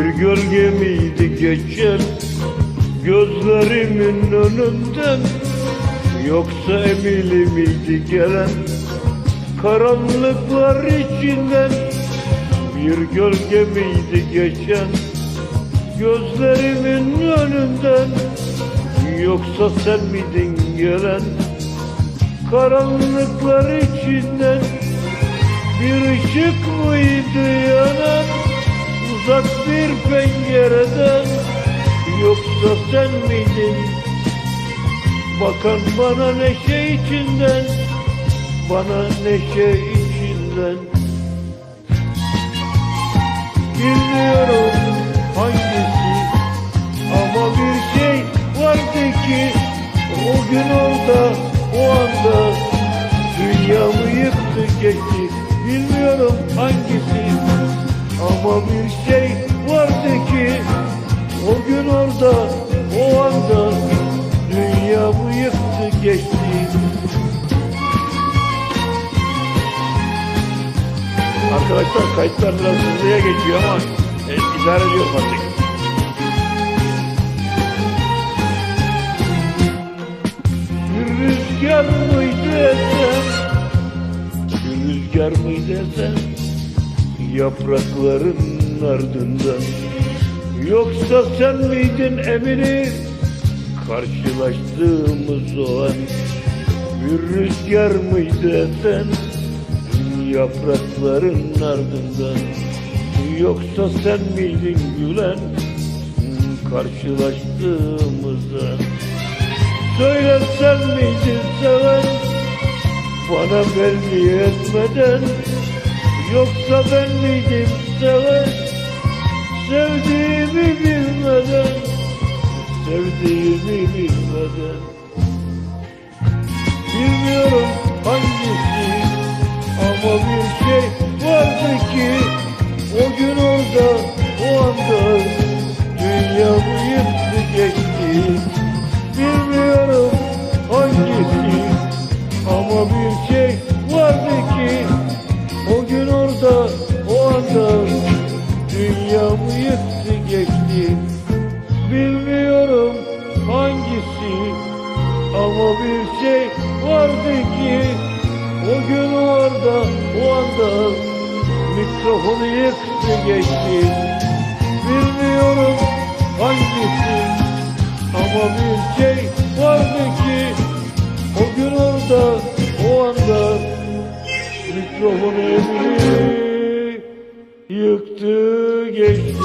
Bir gölge miydi geçen Gözlerimin önünden Yoksa Emili miydi gelen Karanlıklar içinden Bir gölge miydi geçen Gözlerimin önünden Yoksa sen miydin gelen Karanlıklar içinden Bir ışık mıydı yanan Uzak pencereden Yoksa sen miydin? Bakan bana neşe içinden Bana neşe içinden. Bilmiyorum hangisi Ama bir şey vardı ki O gün orada o anda. Dünyamı yıktı geçti. Bilmiyorum hangisi Ama bir şey vardı ki O gün orada o anda Dünyamı yıktı geçti Arkadaşlar kayıtlar biraz hızlıya geçiyor ama e, idare ediyoruz artık. Bir rüzgar mıydı esen? Bir rüzgar mıydı esen? Yaprakların ardından. Yoksa sen miydin emini Karşılaştığımız o an Bir rüzgar mıydı esen Yaprakların ardından. Yoksa sen miydin gülen? Karşılaştığımızda. Söyle sen miydin seven? Bana belli etmeden. Yoksa ben miydim seven Sevdiğimi bilmeden Sevdiğimi bilmeden hangisi Ama bir şey vardı ki O gün orada o anda Mikrofonu yıktı geçti. Bilmiyorum hangisi Ama bir şey vardı ki O gün orada o anda Mikrofonu Yıktı geçti